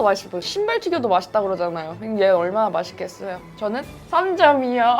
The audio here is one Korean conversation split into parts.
먹어도 맛있고 신발 튀겨도 맛있다 그러잖아요. 얘 얼마나 맛있겠어요? 저는 3점이요.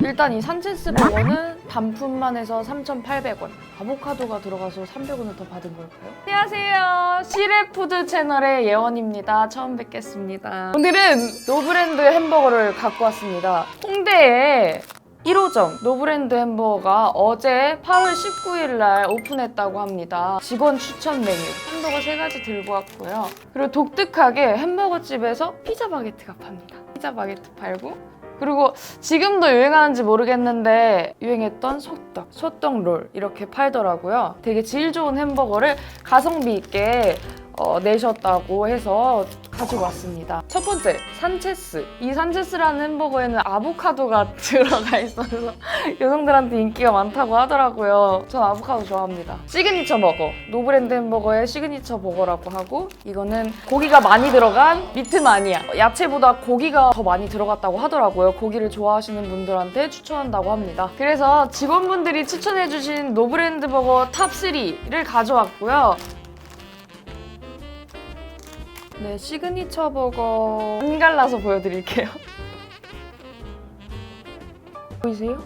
일단 이 산체스 버거는 단품만 해서 3,800원. 아보카도가 들어가서 300원을 더 받은 걸까요? 안녕하세요. 시레푸드 채널의 예원입니다. 처음 뵙겠습니다. 오늘은 노브랜드 햄버거를 갖고 왔습니다. 홍대에 1호점 노브랜드 햄버거가 어제 8월 19일 날 오픈했다고 합니다. 직원 추천 메뉴 햄버거 세 가지 들고 왔고요. 그리고 독특하게 햄버거 집에서 피자 바게트가 팝니다. 피자 바게트 팔고 그리고 지금도 유행하는지 모르겠는데 유행했던 소떡, 소떡 롤 이렇게 팔더라고요. 되게 질 좋은 햄버거를 가성비 있게 어, 내셨다고 해서 가지고 왔습니다. 첫 번째, 산체스. 이 산체스라는 햄버거에는 아보카도가 들어가 있어서 여성들한테 인기가 많다고 하더라고요. 전 아보카도 좋아합니다. 시그니처 버거. 노브랜드 햄버거의 시그니처 버거라고 하고 이거는 고기가 많이 들어간 미트마니아. 야채보다 고기가 더 많이 들어갔다고 하더라고요. 고기를 좋아하시는 분들한테 추천한다고 합니다. 그래서 직원분들이 추천해주신 노브랜드 버거 탑3를 가져왔고요. 네, 시그니처 버거 한 갈라서 보여드릴게요. 보이세요?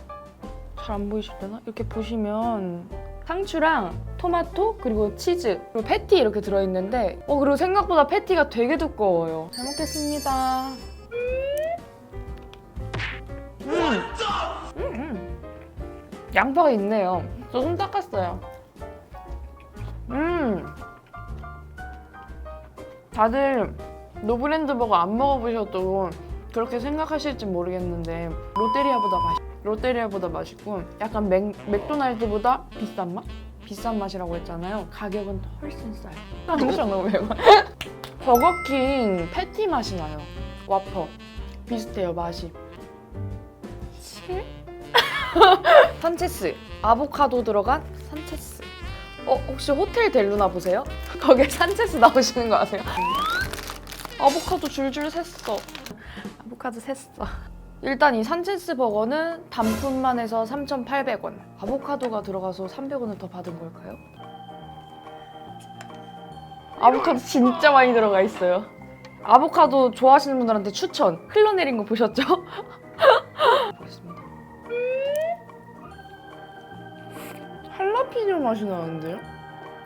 잘 안 보이실려나? 이렇게 보시면 상추랑 토마토 그리고 치즈 그리고 패티 이렇게 들어있는데 어 그리고 생각보다 패티가 되게 두꺼워요. 잘 먹겠습니다. 음. 음, 음. 양파가 있네요. 저 손 닦았어요. 다들 노브랜드 버거 안 먹어보셔도 그렇게 생각하실지 모르겠는데 롯데리아보다 맛 롯데리아보다 맛있고 약간 맥, 맥도날드보다 비싼 맛? 비싼 맛이라고 했잖아요. 가격은 훨씬 싸요. 3,500원. 버거킹 패티 맛이 나요. 와퍼. 비슷해요, 맛이. 7? 산체스. 아보카도 들어간. 어, 혹시 호텔 델루나 보세요? 거기에 산체스 나오시는 거 아세요? 아보카도 줄줄 샜어. 아보카도 샜어. 일단 이 산체스 버거는 단품만 해서 3,800원. 아보카도가 들어가서 300원을 더 받은 걸까요? 아보카도 진짜 많이 들어가 있어요. 아보카도 좋아하시는 분들한테 추천. 흘러내린 거 보셨죠? 피뇨 맛이 나는데요?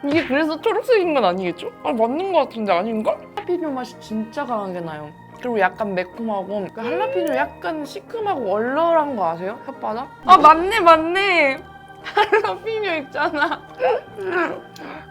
이게 그래서 초록색인 건 아니겠죠? 아 맞는 것 같은데 아닌가? 할라피뇨 맛이 진짜 강하게 나요. 그리고 약간 매콤하고 그 할라피뇨 약간 시큼하고 얼얼한 거 아세요? 혓바닥? 아 맞네 맞네 할라피뇨 있잖아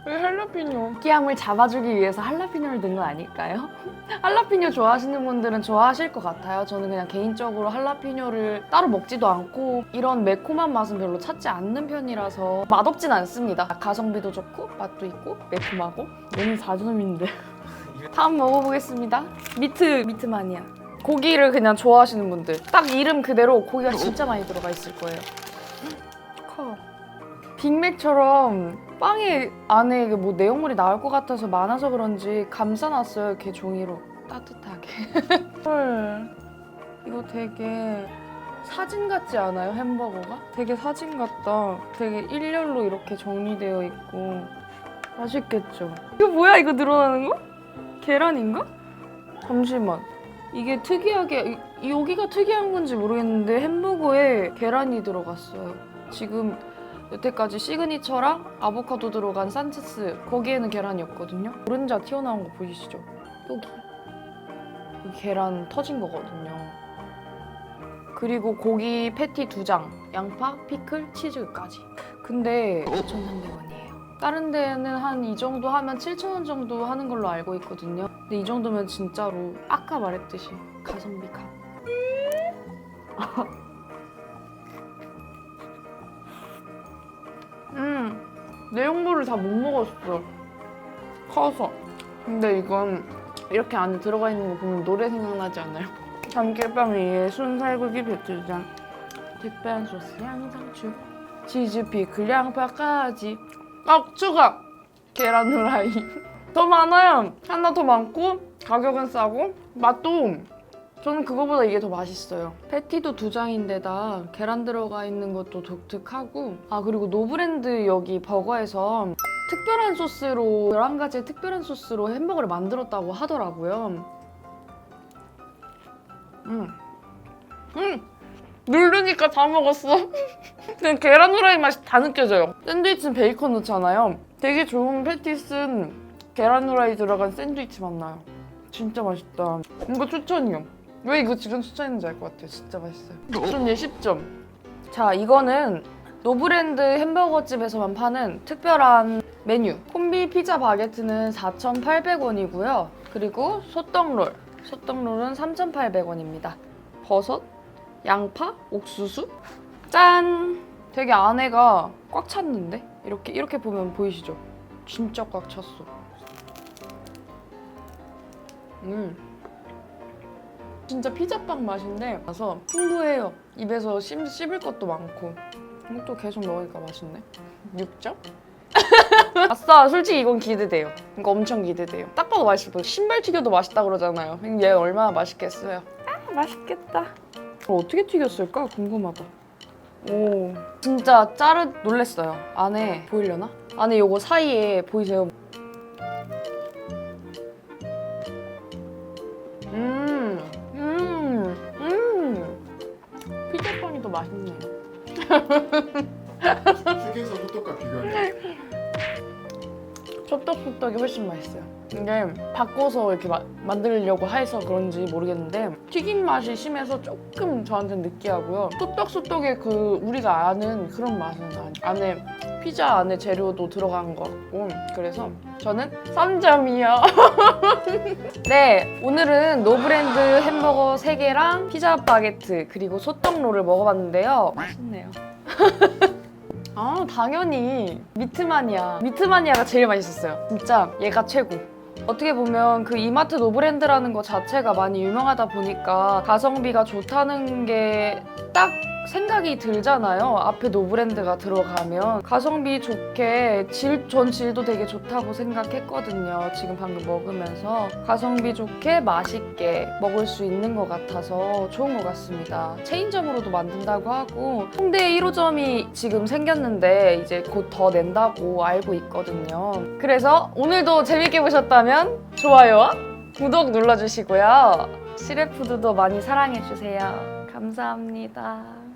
왜 할라피뇨 느끼함을 잡아주기 위해서 할라피뇨를 넣은 건 아닐까요? 할라피뇨 좋아하시는 분들은 좋아하실 것 같아요 저는 그냥 개인적으로 할라피뇨를 따로 먹지도 않고 이런 매콤한 맛은 별로 찾지 않는 편이라서 맛없진 않습니다 가성비도 좋고 맛도 있고 매콤하고 얘는 4점인데 다음 먹어보겠습니다. 미트 미트 마니아. 고기를 그냥 좋아하시는 분들 딱 이름 그대로 고기가 진짜 많이 들어가 있을 거예요. 커. 빅맥처럼 빵에 안에 이게 뭐 내용물이 나올 것 같아서 많아서 그런지 감싸놨어요. 이렇게 종이로 따뜻하게. 헐. 이거 되게 사진 같지 않아요? 햄버거가? 되게 사진 같다. 되게 일렬로 이렇게 정리되어 있고 맛있겠죠? 이거 뭐야? 이거 늘어나는 거? 계란인가? 잠시만. 이게 특이하게 이- 여기가 특이한 건지 모르겠는데 햄버거에 계란이 들어갔어요. 지금 여태까지 시그니처랑 아보카도 들어간 산체스 거기에는 계란이 없거든요. 노른자 튀어나온 거 보이시죠? 여기. 여기 계란 터진 거거든요. 그리고 고기 패티 두 장, 양파, 피클, 치즈까지. 근데 4,300원이에요. 다른 데는 한 이 정도 하면 7,000원 정도 하는 걸로 알고 있거든요. 근데 이 정도면 진짜로 아까 말했듯이 가성비 가. 내용물을 다 못 먹었어. 커서. 근데 이건 이렇게 안에 들어가 있는 거 보면 노래 생각나지 않아요? 참깨빵 위에 순살고기 배추장, 특별한 소스 양상추, 치즈 피클 양파까지 아 추가 계란 후라이 더 많아요 하나 더 많고 가격은 싸고 맛도 저는 그거보다 이게 더 맛있어요. 패티도 두 장인데다 계란 들어가 있는 것도 독특하고 아 그리고 노브랜드 여기 버거에서 특별한 소스로 11가지의 특별한 소스로 햄버거를 만들었다고 하더라고요. 음. 음. 누르니까 다 먹었어. 그냥 계란 후라이 맛이 다 느껴져요. 샌드위치는 베이컨 넣잖아요. 되게 좋은 패티스는 계란 후라이 들어간 샌드위치 맛 나요. 진짜 맛있다. 이거 추천이요. 왜 이거 지금 추천했는지 알 것 같아요. 진짜 맛있어요. 전얘 10점. 자, 이거는 노브랜드 햄버거 집에서만 파는 특별한 메뉴. 콤비 피자 바게트는 4,800원이고요. 그리고 소떡롤. 소떡롤은 3,800원입니다. 버섯, 양파, 옥수수. 짠! 되게 안에가 꽉 찼는데? 이렇게 이렇게 보면 보이시죠? 진짜 꽉 찼어. 음. 진짜 피자빵 맛인데 나서 풍부해요. 입에서 씹, 씹을 것도 많고. 이것도 계속 먹으니까 맛있네. 6점? 아싸, 솔직히 이건 기대돼요. 이거 엄청 기대돼요. 딱 봐도 맛있어. 신발 튀겨도 맛있다 그러잖아요. 얘 얼마나 맛있겠어요. 아, 맛있겠다. 이걸 어떻게 튀겼을까? 궁금하다. 오, 진짜 짜르 놀랬어요. 안에 보이려나? 안에 요거 사이에 보이세요? 맛있네 소떡소떡이 훨씬 맛있어요. 이게 바꿔서 이렇게 마- 만들려고 해서 그런지 모르겠는데 튀김 맛이 심해서 조금 저한테는 느끼하고요. 소떡소떡의 그 우리가 아는 그런 맛은. 안에 피자 안에 재료도 들어간 것 같고 그래서 저는 3점이요. 네, 오늘은 노브랜드 햄버거 3개랑 피자 바게트 그리고 소떡롤을 먹어봤는데요. 맛있네요. 아 당연히. 미트마니아. 미트마니아가 제일 맛있었어요. 진짜 얘가 최고. 어떻게 보면 그 이마트 노브랜드라는 것 자체가 많이 유명하다 보니까 가성비가 좋다는 게딱 생각이 들잖아요 앞에 노브랜드가 들어가면 가성비 좋게 질, 전 질도 되게 좋다고 생각했거든요 지금 방금 먹으면서 가성비 좋게 맛있게 먹을 수 있는 것 같아서 좋은 것 같습니다 체인점으로도 만든다고 하고 홍대 1호점이 지금 생겼는데 이제 곧 더 낸다고 알고 있거든요. 그래서 오늘도 재밌게 보셨다면 좋아요와 구독 눌러주시고요. 시래푸드도 많이 사랑해주세요. 감사합니다.